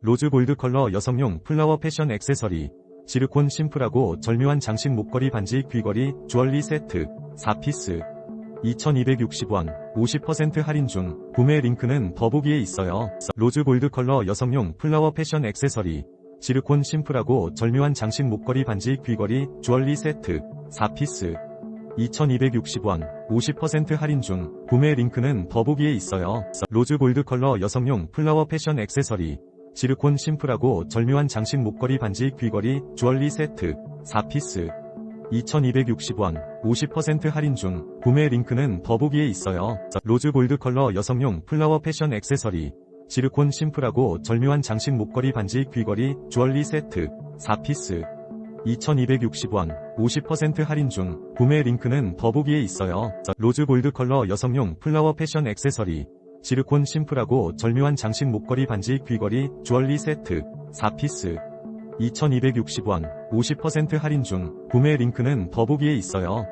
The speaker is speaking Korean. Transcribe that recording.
로즈 골드 컬러 여성용 플라워 패션 액세서리, 지르콘 심플하고 절묘한 장식 목걸이 반지 귀걸이 주얼리 세트 4피스 2260원 50% 할인 중 구매 링크는 더보기에 있어요. 로즈 골드 컬러 여성용 플라워 패션 액세서리 지르콘 심플하고 절묘한 장식 목걸이 반지 귀걸이 주얼리 세트 4피스 2260원 50% 할인 중 구매 링크는 더보기에 있어요. 로즈 골드 컬러 여성용 플라워 패션 액세서리 지르콘 심플하고 절묘한 장식 목걸이 반지 귀걸이 주얼리 세트 4피스 2260원 50% 할인 중 구매 링크는 더보기에 있어요. 로즈 골드 컬러 여성용 플라워 패션 액세서리 지르콘 심플하고 절묘한 장식 목걸이 반지 귀걸이 주얼리 세트 4피스 2260원 50% 할인 중 구매 링크는 더보기에 있어요. 로즈 골드 컬러 여성용 플라워 패션 액세서리 지르콘 심플하고 절묘한 장식 목걸이 반지 귀걸이 주얼리 세트 4피스 2260원 50% 할인 중 구매 링크는 더보기에 있어요.